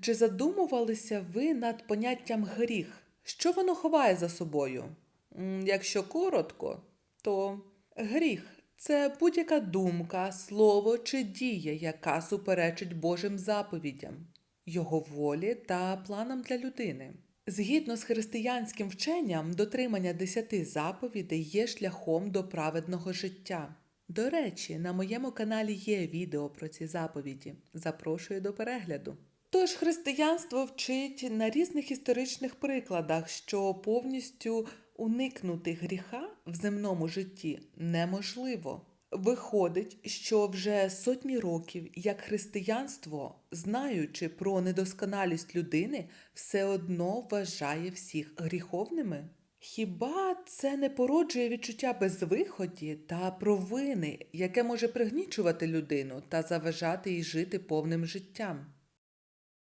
Чи задумувалися ви над поняттям гріх? Що воно ховає за собою? Якщо коротко, то гріх це будь-яка думка, слово чи дія, яка суперечить Божим заповідям, Його волі та планам для людини. Згідно з християнським вченням, дотримання десяти заповідей є шляхом до праведного життя. До речі, на моєму каналі є відео про ці заповіді. Запрошую до перегляду. Тож християнство вчить на різних історичних прикладах, що повністю уникнути гріха в земному житті неможливо. Виходить, що вже сотні років, як християнство, знаючи про недосконалість людини, все одно вважає всіх гріховними. Хіба це не породжує відчуття безвиході та провини, яке може пригнічувати людину та заважати їй жити повним життям?